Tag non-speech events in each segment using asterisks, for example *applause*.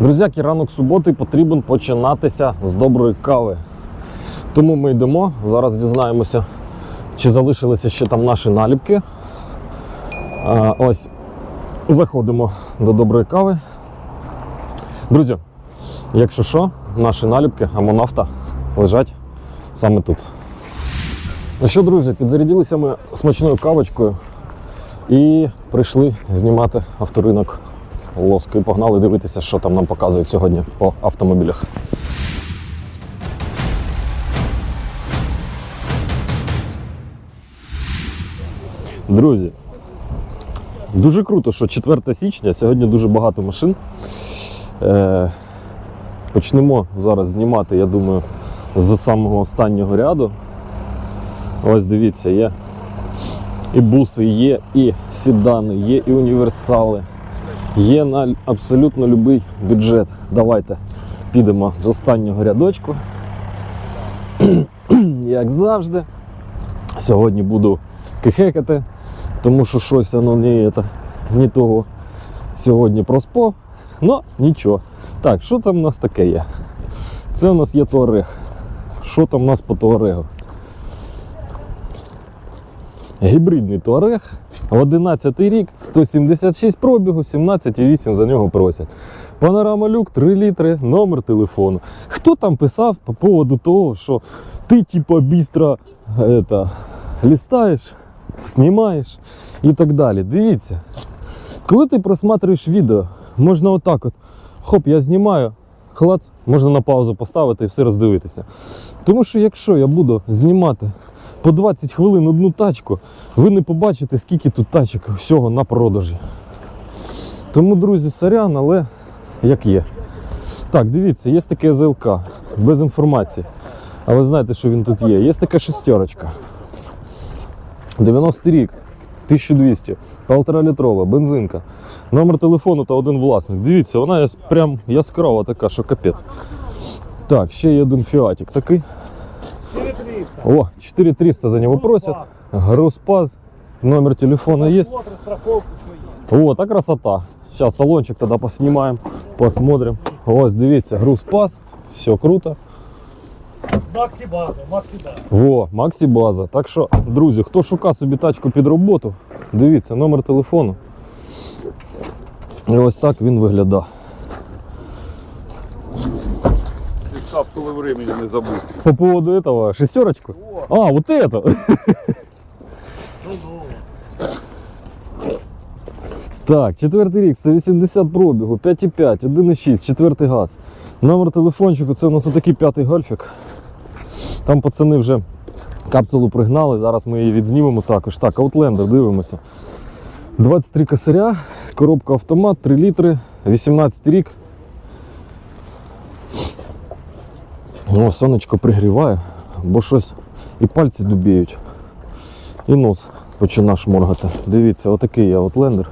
Друзяки, ранок суботи потрібен починатися з доброї кави. Тому ми йдемо. Зараз дізнаємося, чи залишилися ще там наші наліпки. А, ось заходимо до доброї кави. Друзі, якщо що, наші наліпки Амонавта лежать саме тут. Ну що, друзі, підзарядилися ми смачною кавочкою і прийшли знімати авторинок Лоск і погнали дивитися, що там нам показують сьогодні по автомобілях. Друзі, дуже круто, що 4 січня, сьогодні дуже багато машин. Е, почнемо зараз знімати, я думаю, з самого останнього ряду. Ось дивіться, є і буси, є і сідани, є і універсали. Є на абсолютно будь-який бюджет. Давайте підемо з останнього рядочку. *clears throat* Як завжди. Сьогодні буду кихекати, тому що щось воно не, це, не того сьогодні проспав. Ну, нічого. Так, що там у нас таке є? Це у нас є Туарег. Що там у нас по Туарегу? Гібридний Туарег, 11 рік, 176 пробігу, 17,8 за нього просять. Панорама люк 3 літри, номер телефону. Хто там писав по поводу того, що ти типа бістро это, листаєш, знімаєш і так далі. Дивіться, коли ти просматриваєш відео, можна отак от, хоп, я знімаю, клац, можна на паузу поставити і все роздивитися. Тому що якщо я буду знімати по 20 хвилин одну тачку, ви не побачите, скільки тут тачок всього на продажі. Тому, друзі, сорян, але як є. Так, дивіться, є таке ЗЛК без інформації. А ви знаєте, що він тут є. Є така шестерочка. 90 рік, 1200, 1,5 літрова, бензинка. Номер телефону та один власник. Дивіться, вона прям яскрава така, що капець. Так, ще є один фіатик такий. 4300. О, 4300 за него просят. Грузпаз. Номер телефона есть. Смотры, страховку свою. Вот, а красота. Сейчас салончик тогда поснимаем, посмотрим. Ось, дивіться, грузпаз. Все круто. Максі база, Максі база. Во, Максі база. Так що, друзі, хто шукає собі тачку під роботу, дивіться, номер телефону. І ось так він виглядає. Капсулы времени не забудь. По поводу этого, шестерочку? А, вот это. *laughs* Ну-ну. Так, четвертий рік, 180 пробігу, 5,5, 1,6, четвертий газ. Номер телефончику це у нас отакий п'ятий гольфік. Там пацани вже капсулу пригнали, зараз ми її відзнімемо також. Так, Outlander, дивимося. 23 косаря, коробка автомат, 3 літри, 18 рік. О, сонечко пригріває, бо щось і пальці дубіють, і нос почина шморгати. Дивіться, отакий є Outlander.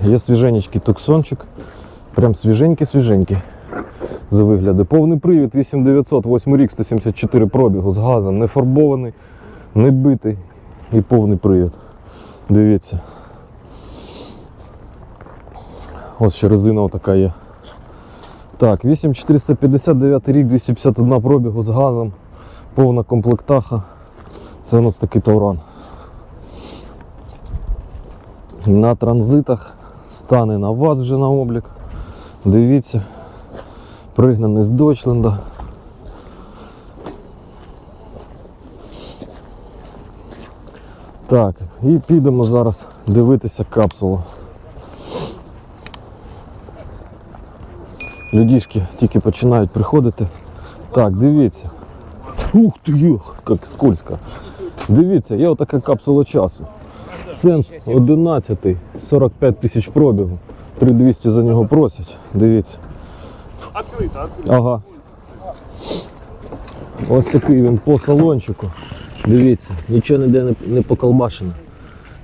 Є свіженький туксончик. Прям свіженький-свіженький. За вигляди. Повний привід 8900, 8 рік, 174 пробігу з газом, не фарбований, не битий і повний привід. Дивіться. Ось ще резина така є. Так, 8459 рік, 251 пробігу з газом, повна комплектаха. Це у нас такий Тауран. На транзитах стане на ВАЗ вже на облік. Дивіться, пригнаний з Дойчленда. Так, і підемо зараз дивитися капсулу. Людішки тільки починають приходити. Так, дивіться. Ух ти, йох, як скользко. Дивіться, є отака капсула часу. Сенс 11, 45 тисяч пробігу. 3200 за нього просять. Дивіться. Ага. Ось такий він по салончику. Дивіться, нічого ніде не поколбашено.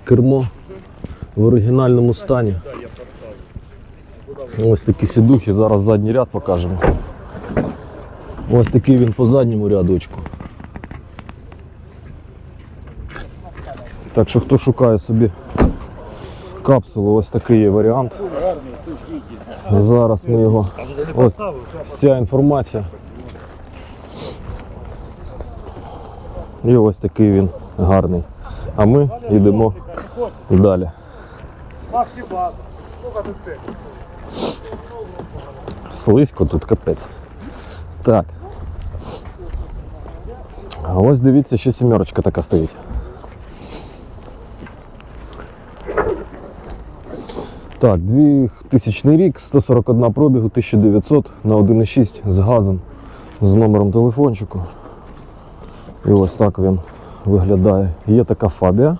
Кермо в оригінальному стані. Ось такі сідухи, зараз задній ряд покажемо. Ось такий він по задньому рядочку. Так що хто шукає собі капсулу, ось такий є варіант. Зараз ми його. Ось вся інформація. І ось такий він гарний. А ми йдемо далі. Максі база. Ну, каже, це. Слизько тут капець. Так. А ось дивіться, ще сімерочка така стоїть. Так, 2000 рік, 141 пробігу, 1900 на 1,6 з газом, з номером телефончику. І ось так він виглядає. Є така фабія.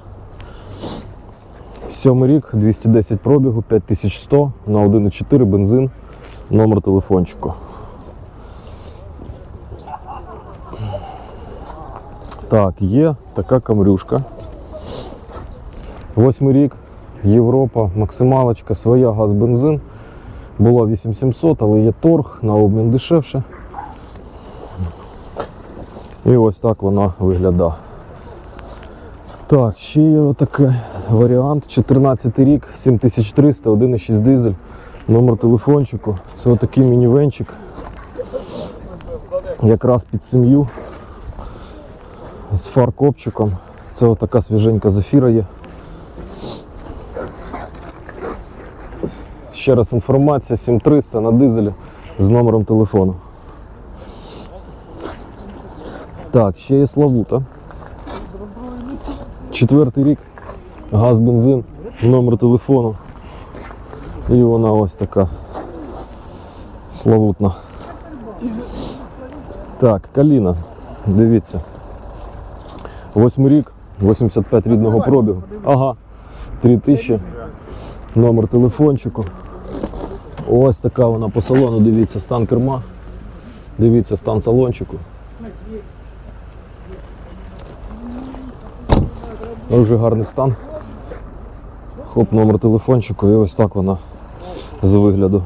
Сьомий рік, 210 пробігу, 5100 на 1,4 бензин, номер телефончику. Так, є така камрюшка. Восьмий рік, Європа, максималочка, своя газ-бензин. Була 8700, але є торг, на обмін дешевше. І ось так вона виглядає. Так, ще є отакий варіант. 14 рік, 7300, 1,6 дизель, номер телефончику. Це отакий мінівенчик. Якраз під сім'ю з фаркопчиком. Це отака свіженька зафіра є. Ще раз інформація 7300 на дизелі з номером телефону. Так, ще є Славута. Четвертий рік. Газ, бензин, номер телефону. І вона ось така славутна. Так, Каліна. Дивіться. Восьмий рік, 85 рідного пробігу. Ага. 3000. Номер телефончику. Ось така вона по салону. Дивіться, стан керма. Дивіться стан салончику. Дуже гарний стан. Хоп, номер телефончику і ось так вона з вигляду.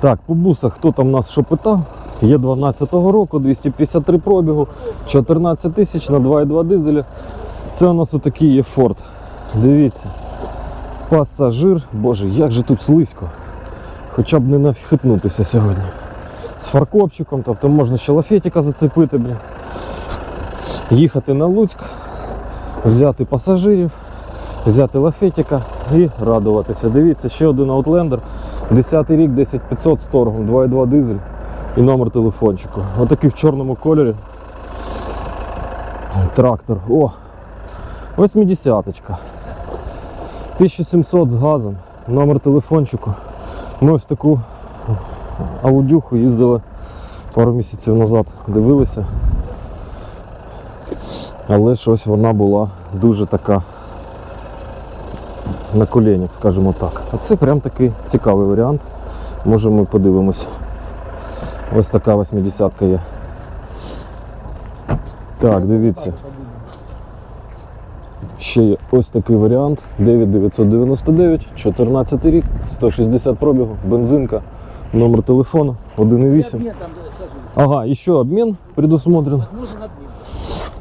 Так, по бусах, хто там нас що питав? Є 12-го року, 253 пробігу, 14 тисяч на 2,2 дизеля. Це у нас отакий є Ford. Дивіться. Пасажир. Боже, як же тут слизько. Хоча б не нафіхитнутися сьогодні. З фаркопчиком, тобто можна ще лафетика зацепити, блін. Їхати на Луцьк, взяти пасажирів, взяти лафетика і радуватися. Дивіться, ще один Outlander, 10 рік, 10500 з торгом, 2,2 дизель і номер телефончику. Отакий в чорному кольорі. Трактор. О! 80-ка. 1700 з газом, номер телефончику. Ми ось таку аудюху їздили пару місяців назад, дивилися. Але щось вона була дуже така на коленях, скажімо так. А це прям такий цікавий варіант. Може ми подивимося. Ось така 80-ка є. Так, дивіться. Ще є ось такий варіант. 9999, 14 рік, 160 пробігу, бензинка, номер телефону 1,8. Ага, і ще обмін предусмотрен.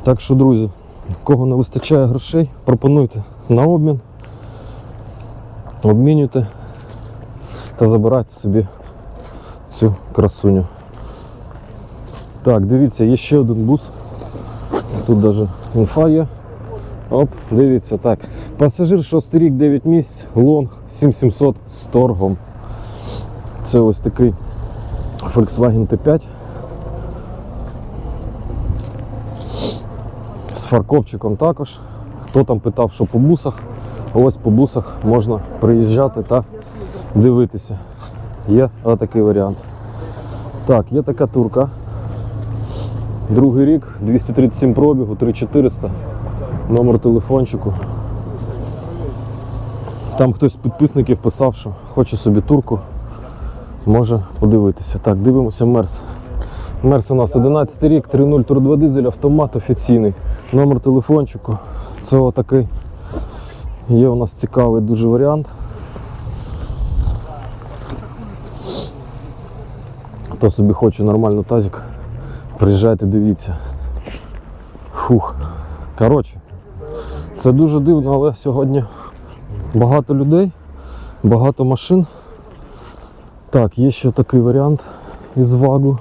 Так що, друзі, кого не вистачає грошей, пропонуйте на обмін. Обмінюйте та забирайте собі цю красуню. Так, дивіться, є ще один бус. Тут навіть інфа є. Оп, дивіться, так. Пасажир 6 рік, 9 місць, лонг 7700 з торгом. Це ось такий Volkswagen T5. З фаркопчиком також. Хто там питав, що по бусах, ось по бусах можна приїжджати та дивитися. Є отакий варіант. Так, є така турка. Другий рік, 237 пробігу, 3400. Номер телефончику. Там хтось з підписників писав, що хоче собі турку. Може подивитися. Так, дивимося Мерс. Мерс у нас 11 рік, 3.0 тур 2 дизель, автомат офіційний. Номер телефончику. Це отакий. Є у нас цікавий дуже варіант. Хто собі хоче нормально тазик, приїжджайте, дивіться. Фух. Коротше, це дуже дивно, але сьогодні багато людей, багато машин. Так, є ще такий варіант із вагу.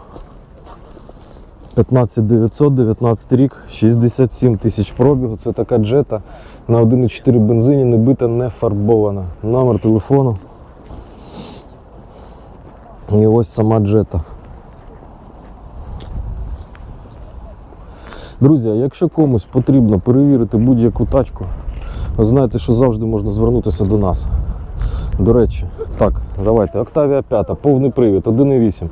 15900, 19 рік, 67 тисяч пробігу. Це така джета на 1,4 бензині, не бита, не фарбована. Номер телефону. І ось сама джета. Друзі, якщо комусь потрібно перевірити будь-яку тачку, ви знаєте, що завжди можна звернутися до нас. До речі, так, давайте. Октавія 5, повний привід, 1,8.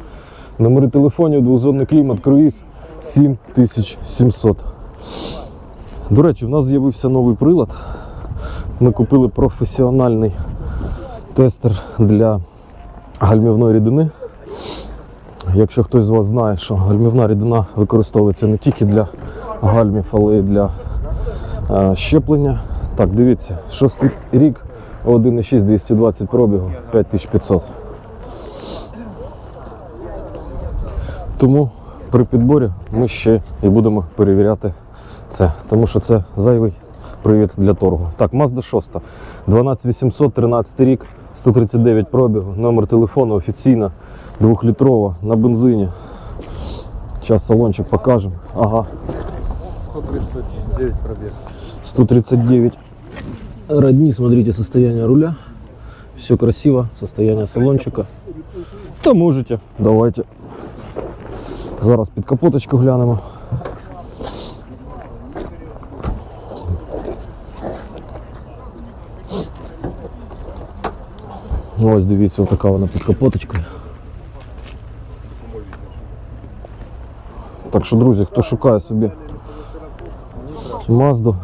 Номери телефонів, двозонний клімат, круїз 7700. До речі, в нас з'явився новий прилад. Ми купили професіональний тестер для гальмівної рідини. Якщо хтось з вас знає, що гальмівна рідина використовується не тільки для гальмів, але й для е, щеплення. Так, дивіться, шостий рік, 1,6 220 пробігу, 5500. Тому при підборі ми ще і будемо перевіряти це, тому що це зайвий привід для торгу. Так, Mazda 6, 12800, 13 рік, 139 пробігу, номер телефону офіційно, 2-літрова на бензині. Зараз салончик покажемо. Ага, 139 пробег. 139 родни, смотрите состояние руля. Все красиво, состояние салончика. То можете, давайте. Зараз під капоточку глянемо. Ось дивіться, така вона під капоточкою. Так що, друзі, хто шукає собі Мазду,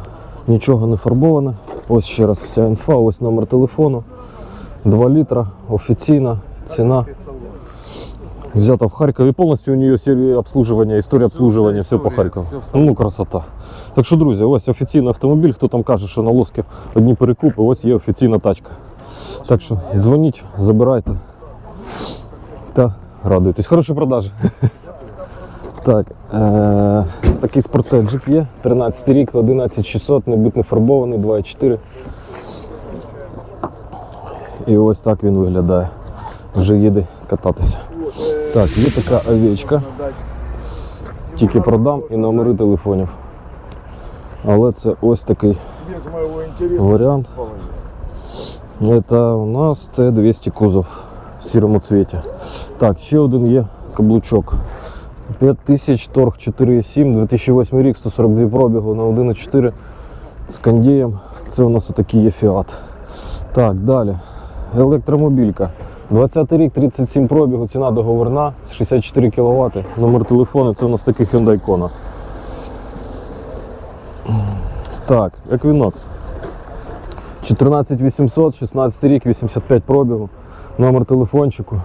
нічого не фарбоване. Ось ще раз вся інфа, ось номер телефону. 2 літра, офіційна ціна. Взята в Харкові. Повністю у нее серія обслуживання, історія обслуживання, все по Харкову. Ну, красота. Так що, друзі, ось офіційний автомобіль. Хто там каже, що на лоски одні перекупи, ось є офіційна тачка. Так що дзвоніть, забирайте та радуйтесь. Хороші продажі. Так, е- такий спортеджик є. 13 рік, 11600, не бит не фарбований, 2,4. І ось так він виглядає. Вже їде кататися. Так, є така овечка. Тільки продам і номери телефонів. Але це ось такий варіант. Это у нас Т-200 кузов в сірому цвіті. Так, ще один є каблучок. 5000 торг 4,7, 2008 рік, 142 пробігу на 1,4 з кондієм. Це у нас отакий є фіат. Так, далі. Електромобілька. 20 рік, 37 пробігу, ціна договорна, 64 кВт. Номер телефону, це у нас такий Hyundai Kona. Так, Equinox. 14800, 16 рік, 85 пробігу, номер телефончику.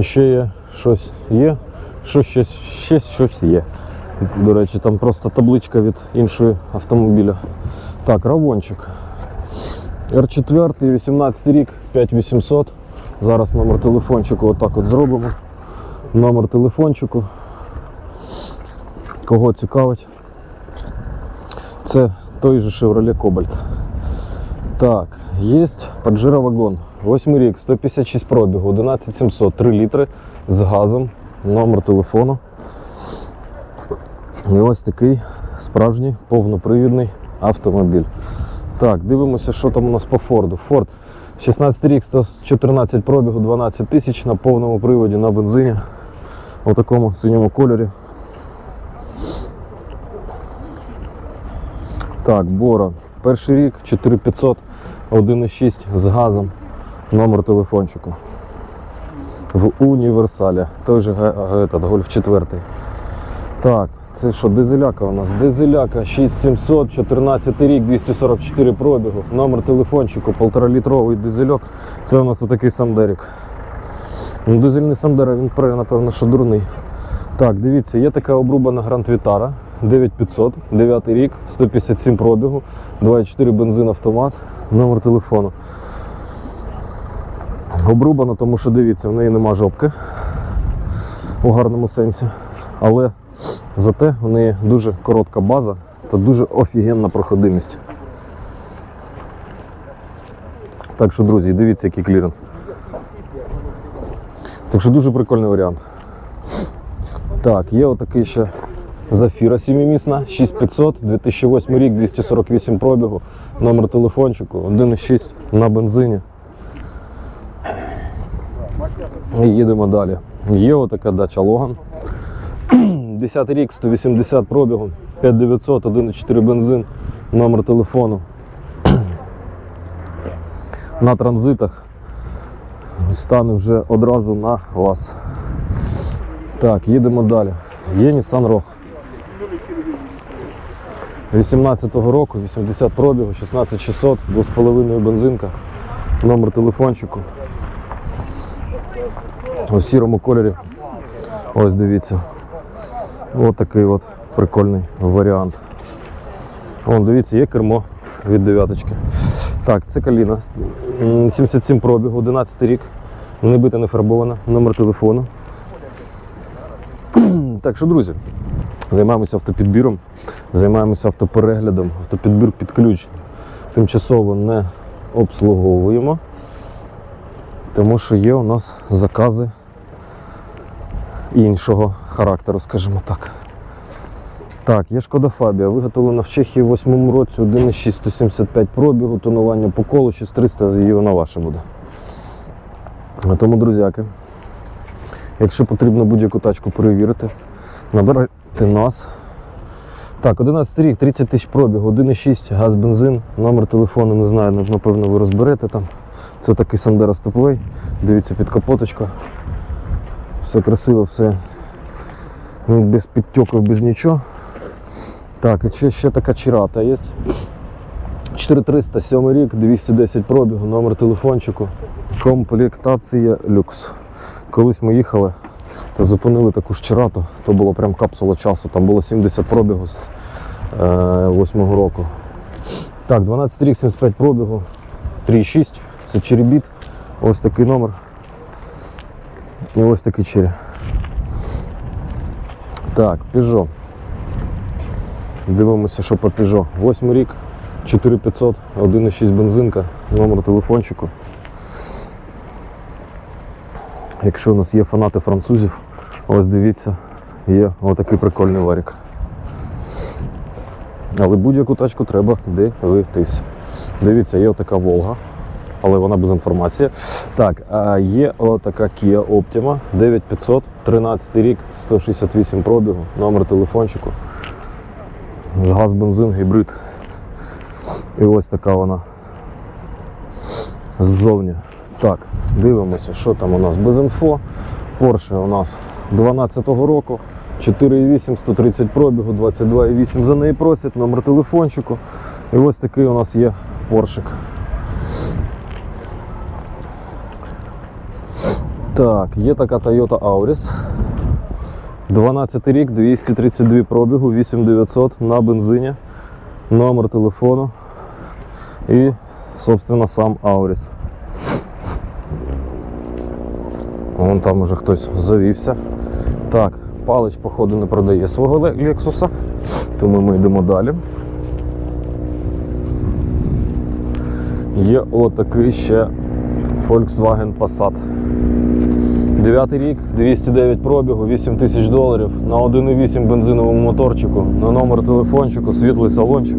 Ще є щось є, що ще, ще щось є. До речі, там просто табличка від іншого автомобіля. Так, Равончик. R4, 18 рік, 5800. Зараз номер телефончику отак от зробимо. Номер телефончику. Кого цікавить? Це той же Chevrolet Cobalt. Так, є Pajero вагон. 8 рік, 156 пробігу, 11700, 3 літри з газом, номер телефону. І ось такий справжній повнопривідний автомобіль. Так, дивимося, що там у нас по Форду. Форд 16 рік, 114 пробігу, 12 тисяч на повному приводі на бензині. У такому синьому кольорі. Так, Бора. Перший рік 4500, 1,6 з газом, номер телефончику. В універсалі. Той же этот, Гольф 4. Так, це що, дизеляка у нас? Дизеляка 6700, 14 рік, 244 пробігу, номер телефончику, 1,5 літровий дизельок. Це у нас отакий Сандерік. Ну, дизельний Сандера, він напевно, що дурний. Так, дивіться, є така обрубана Гранд Вітара 9500, 9 рік, 157 пробігу, 2,4 бензин автомат, номер телефону. Обрубана, тому що дивіться, в неї нема жопки у гарному сенсі. Але зате в неї дуже коротка база та дуже офігенна проходимість. Так що, друзі, дивіться, який кліренс. Так що дуже прикольний варіант. Так, є отакий ще Зафіра 7-місна, 6500, 2008 рік, 248 пробігу, номер телефончику, 1,6 на бензині. І їдемо далі. Є отака дача Логан. *clears throat* 10 рік, 180 пробігу, 5900, 1,4 бензин, номер телефону. *clears throat* На транзитах стане вже одразу на вас. Так, їдемо далі. Є Nissan Rogue. 18-го року, 80 пробігу, 16600, 2,5 бензинка, номер телефончику. У сірому кольорі. Ось дивіться. Ось такий от прикольний варіант. Вон, дивіться, є кермо від дев'яточки. Так, це каліна. 77 пробігу, 11 рік. Не бита, не фарбована, номер телефону. *clears throat* Так що, друзі, займаємося автопідбіром, займаємося автопереглядом, автопідбір під ключ. Тимчасово не обслуговуємо, тому що є у нас закази іншого характеру, скажімо так. Так, є шкода Фабія, виготовлена в Чехії в 8 році, 1,6 175 пробігу, тонування по колу, 6300, і вона ваша буде. Тому, друзяки, якщо потрібно будь-яку тачку перевірити, набирайте нас. Так, 11 рік, 30 тисяч пробігу, 1,6, газ, бензин, номер телефону, не знаю, напевно, ви розберете там. Це такий Sandero Stepway, дивіться під капоточка. Все красиво, все ну, без підтьоків, без нічого. Так, і ще, ще така чирата є. 4300, 7 рік, 210 пробігу, номер телефончику, комплектація люкс. Колись ми їхали та зупинили таку ж чирату, то було прям капсула часу, там було 70 пробігу з е, 8 року. Так, 12 рік, 75 пробігу, 3,6, це черебіт, ось такий номер. І ось такий чері. Так, Peugeot. Дивимося, що по Peugeot. 8 рік, 4500, 1,6 бензинка, номер телефончику. Якщо у нас є фанати французів, ось дивіться, є отакий прикольний варік. Але будь-яку тачку треба дивитись. Дивіться, є отака Волга, але вона без інформації. Так, а є отака Kia Optima 9500, 13 рік, 168 пробігу, номер телефончику. Газ, бензин, гібрид. І ось така вона ззовні. Так, дивимося, що там у нас без інфо. Porsche у нас 12-го року, 4,8, 130 пробігу, 22,8 за неї просять, номер телефончику. І ось такий у нас є поршик. Так, є така Toyota Auris. 12 рік, 232 пробігу, 8900 на бензині, номер телефону і, собственно, сам Auris. Вон там уже хтось завівся. Так, палич, походу, не продає свого Лексуса, тому ми йдемо далі. Є отакий ще Volkswagen Passat. 9 рік, 209 пробігу, 8 тисяч доларів на 1,8 бензиновому моторчику, на номер телефончику, світлий салончик.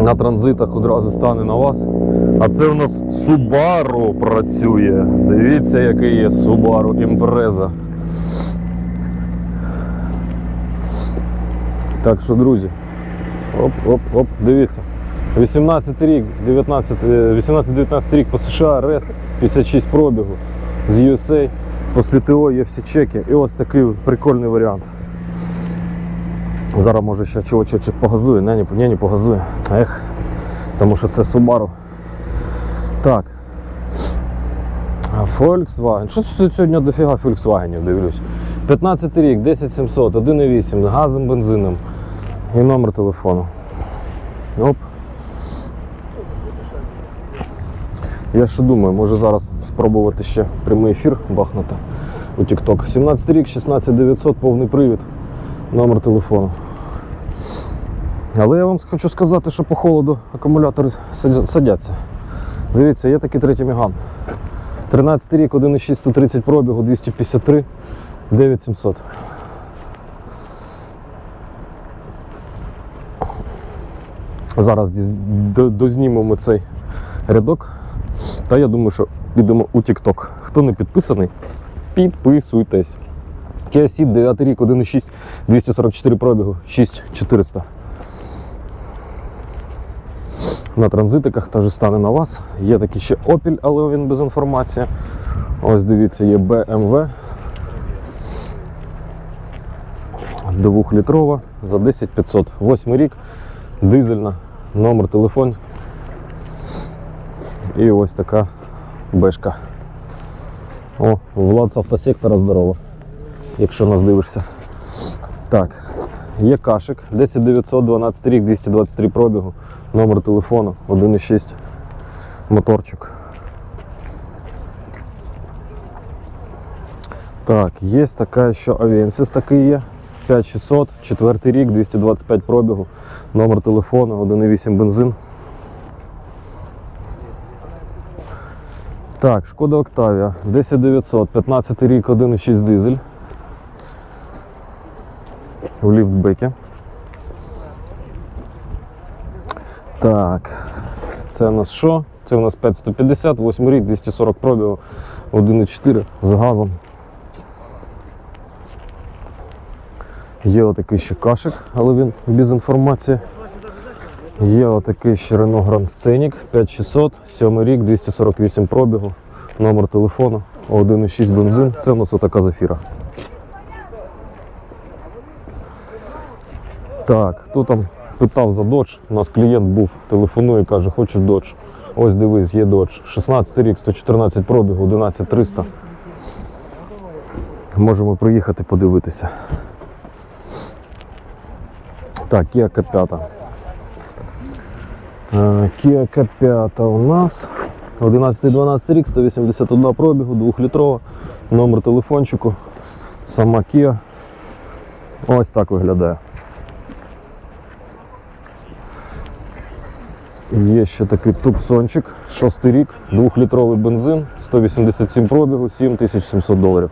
На транзитах одразу стане на вас. А це у нас Subaru працює. Дивіться, який є Subaru Impreza. Так що, друзі, оп, оп, оп, дивіться. 18 рік, 19, е, 18-19 рік по США, Рест, 56 пробігу з USA. Після ТО є всі чеки. І ось такий прикольний варіант. Зараз може ще чуть погазує, не, не, не погазує. Ех, тому що це Subaru. Так. Volkswagen. Що тут сьогодні дофіга Volkswagen дивлюсь? 15 рік, 10700, 1,8 з газом, бензином і номер телефону. Оп. Я ще думаю, може зараз спробувати ще прямий ефір бахнути у TikTok. 17 рік, 16900, повний привід, номер телефону. Але я вам хочу сказати, що по холоду акумулятори садяться. Дивіться, є такий третій міган. 13 рік, 1,6, 130 пробігу, 253, 9700. Зараз дознімемо цей рядок. Та я думаю, що підемо у TikTok. Хто не підписаний, підписуйтесь. Kia Ceed 9 рік, 1,6, 244 пробігу, 6400. На транзитиках теж стане на вас. Є такий ще Opel, але він без інформації. Ось дивіться, є BMW. Двохлітрова за 10 500. Восьмий рік, дизельна, номер телефон. І ось така бешка. О, Влад з автосектора здорово, якщо нас дивишся. Так, є кашик, 10 900, 12 рік, 223 пробігу, номер телефону, 1,6 моторчик. Так, є така, що Avensis такий є. 5600, 4 рік, 225 пробігу, номер телефону, 1,8 бензин. Так, Шкода Октавія, 10900, 15 рік, 1,6 дизель. В ліфтбекі. Так, це у нас що? Це у нас 5150, 8 рік, 240 пробігу, 1,4 з газом. Є отакий ще кашик, але він без інформації. Є отакий ще Renault Grand Scenic 5600, 7 рік, 248 пробігу, номер телефону, 1,6 бензин. Це у нас отака зафіра. Так, хто там питав за Dodge? У нас клієнт був, телефонує, каже, хочу Dodge. Ось дивись, є Dodge. 16 рік, 114 пробігу, 11300. Можемо приїхати подивитися. Так, Kia K5. Е, Kia K5 у нас 11-12 рік, 181 пробігу, 2-літрова, номер телефончику, сама Kia. Ось так виглядає. Є ще такий тупсончик, 6 рік, 2-літровий бензин, 187 пробігу, 7700 доларів.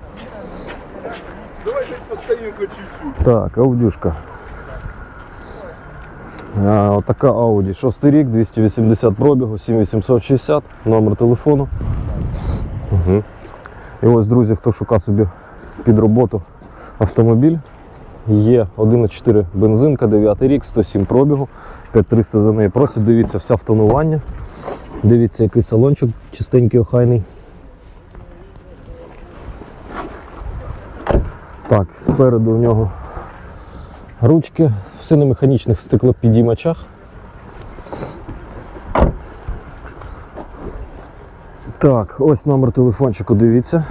Давайте постоїмо чуть-чуть. Так, аудюшка. А, отака Audi. 6 рік, 280 пробігу, 7860, номер телефону. Угу. І ось, друзі, хто шукає собі під роботу автомобіль. Є 1,4 бензинка, 9 рік, 107 пробігу, 5300 за неї просять. Дивіться, все в тонуванні. Дивіться, який салончик чистенький, охайний. Так, спереду в нього ручки, все на механічних стеклопідіймачах. Так, ось номер телефончику, дивіться.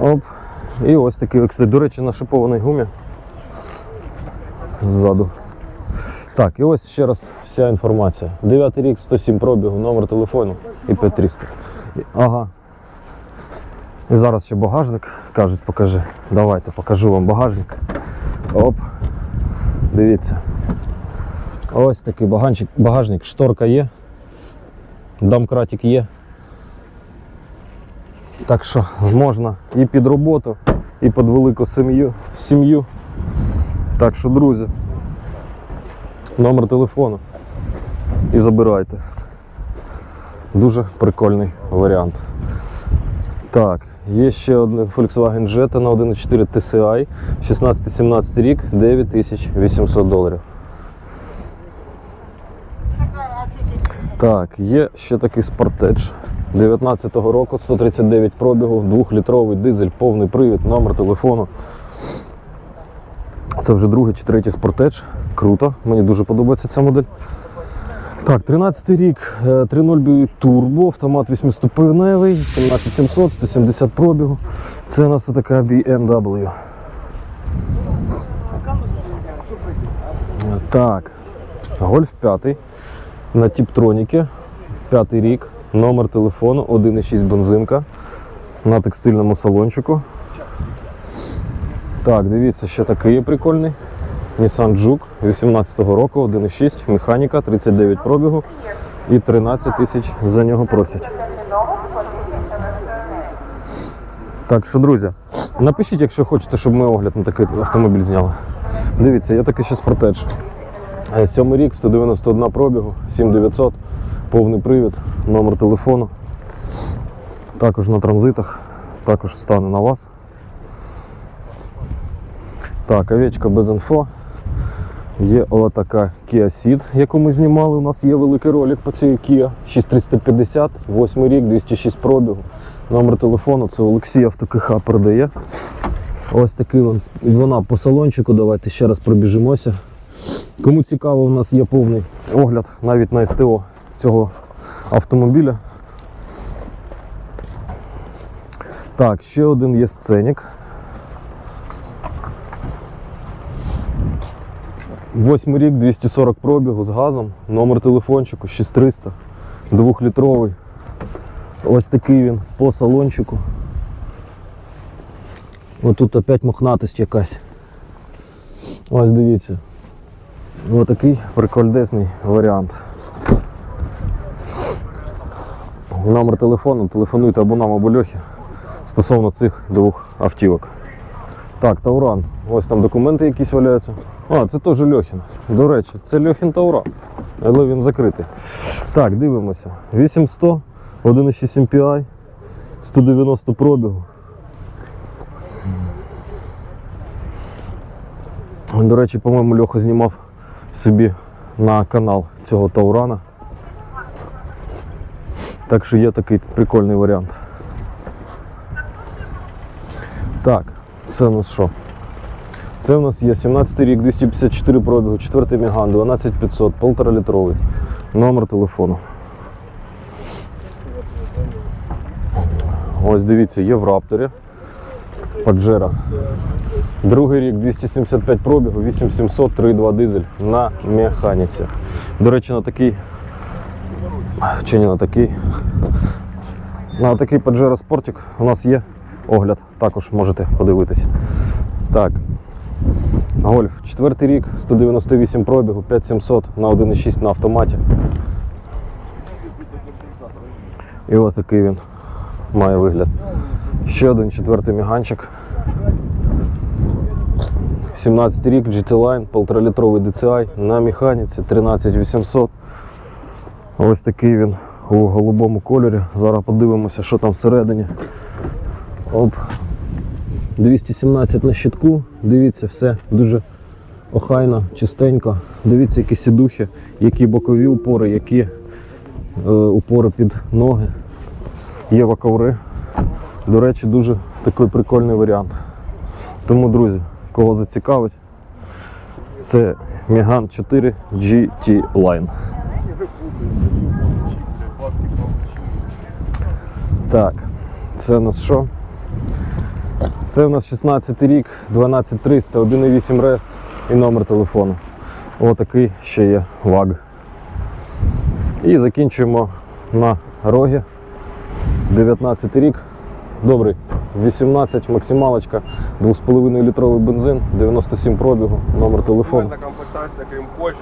Оп. І ось такий екстра. До речі, на шипованій гумі. Ззаду. Так, і ось ще раз вся інформація. 9 рік, 107 пробігу, номер телефону і 5300. І- Ага, і зараз ще багажник. Кажуть, покажи. Давайте покажу вам багажник. Оп. Дивіться. Ось такий багажник, багажник. шторка є. Домкратик є. Так що можна і під роботу, і під велику сім'ю. сім'ю. Так що, друзі, номер телефону і забирайте. Дуже прикольний варіант. Так, є ще один Volkswagen Jetta на 1.4 TCI, 16-17 рік, 9800 доларів. Так, є ще такий Sportage 19-го року, 139 пробігу, 2-літровий дизель, повний привід, номер телефону. Це вже другий чи третій Sportage. Круто, мені дуже подобається ця модель. Так, 13 рік, е, 3.0 BU турбо, автомат 8-ступеневий, 17700, 170 пробігу. Це у нас така BMW. Так, Гольф 5 на Тіптроніки, 5 рік, номер телефону, 1,6 бензинка на текстильному салончику. Так, дивіться, ще такий є прикольний. Nissan Juke 18-го року, 1,6, механіка, 39 пробігу і 13 тисяч за нього просять. Так що, друзі, напишіть, якщо хочете, щоб ми огляд на такий автомобіль зняли. Дивіться, є такий ще спортедж. Е, Сьомий рік, 191 пробігу, 7900, повний привід, номер телефону. Також на транзитах, також стане на вас. Так, овечка без інфо. Є отака Kia Ceed, яку ми знімали. У нас є великий ролик по цій Kia 6350, 8 рік, 206 пробігу. Номер телефону це Олексій АвтоКХ передає. Ось такий вон, вона по салончику. Давайте ще раз пробіжимося. Кому цікаво, у нас є повний огляд навіть на СТО цього автомобіля. Так, ще один є сценік. Восьмий рік, 240 пробігу з газом, номер телефончику 6300, двохлітровий. Ось такий він по салончику. Ось тут опять мохнатость якась. Ось дивіться. Ось такий прикольдесний варіант. Номер телефону, телефонуйте або нам, або Льохі стосовно цих двох автівок. Так, Тауран. Ось там документи якісь валяються. А, це теж Льохін. До речі, це Льохін Тауран. Але він закритий. Так, дивимося. 8100, 1,6 MPI, 190 пробігу. До речі, по-моєму, Льоха знімав собі на канал цього Таурана. Так що є такий прикольний варіант. Так, це у нас що? Це у нас є 17 рік, 254 пробігу, 4 Міган, 12500, 1,5 літровий. Номер телефону. Ось дивіться, є в Рапторі. Паджеро. Другий рік 275 пробігу, 8700, 3,2 дизель на механіці. До речі, на такий. Чи не на такий. На такий Pajero Sportic у нас є огляд, також можете подивитися. Так. Гольф, четвертий рік, 198 пробігу, 5700 на 1,6 на автоматі. І ось такий він має вигляд. Ще один четвертий міганчик. 17 рік, GT Line, 1,5-літровий DCI на механіці 13800. Ось такий він у голубому кольорі. Зараз подивимося, що там всередині. Оп. 217 на щитку. Дивіться, все дуже охайно, чистенько. Дивіться, які сідухи, які бокові упори, які е, упори під ноги. Є ваковри. До речі, дуже такий прикольний варіант. Тому, друзі, кого зацікавить, це Megane 4 GT Line. Так, це у нас що? Це у нас 16 рік, 12300, 1,8 рест і номер телефону. Отакий ще є ваг. І закінчуємо на рогі. 19 рік. Добрий. 18 максималочка, 2,5 літровий бензин, 97 пробігу, номер телефону. Комплектація, крім кожі,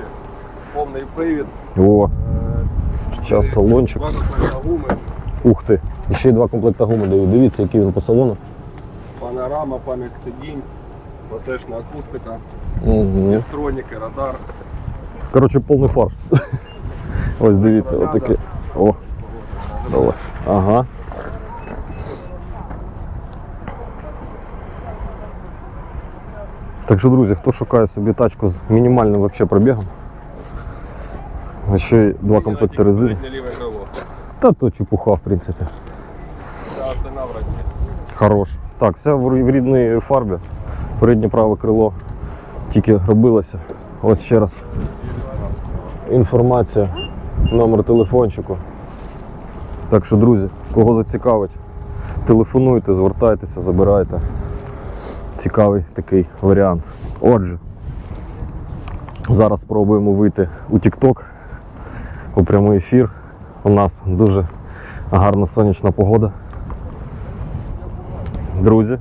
повний привід, О, зараз салончик. Ух ти. І ще й два комплекта гуми дають. Дивіться, який він по салону. Панорама, пам'ять сидінь, басешна акустика, Угу. радар. Коротше, повний фарш. Ось дивіться, отаке. О, давай. Ага. Так що, друзі, хто шукає собі тачку з мінімальним вообще пробігом, ще й два комплекти резини. Ліве крило. Та то чепуха, в принципі. Це антена. Хорош. Так, вся в в рідній фарбі. Переднє праве крило тільки робилося. Ось ще раз. Інформація, номер телефончику. Так що, друзі, кого зацікавить, телефонуйте, звертайтеся, забирайте. Цікавий такий варіант. Отже, зараз спробуємо вийти у TikTok, у прямий ефір. У нас дуже гарна сонячна погода. Друзі,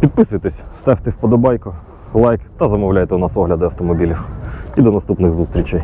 підписуйтесь, ставте вподобайку, лайк та замовляйте у нас огляди автомобілів. І до наступних зустрічей.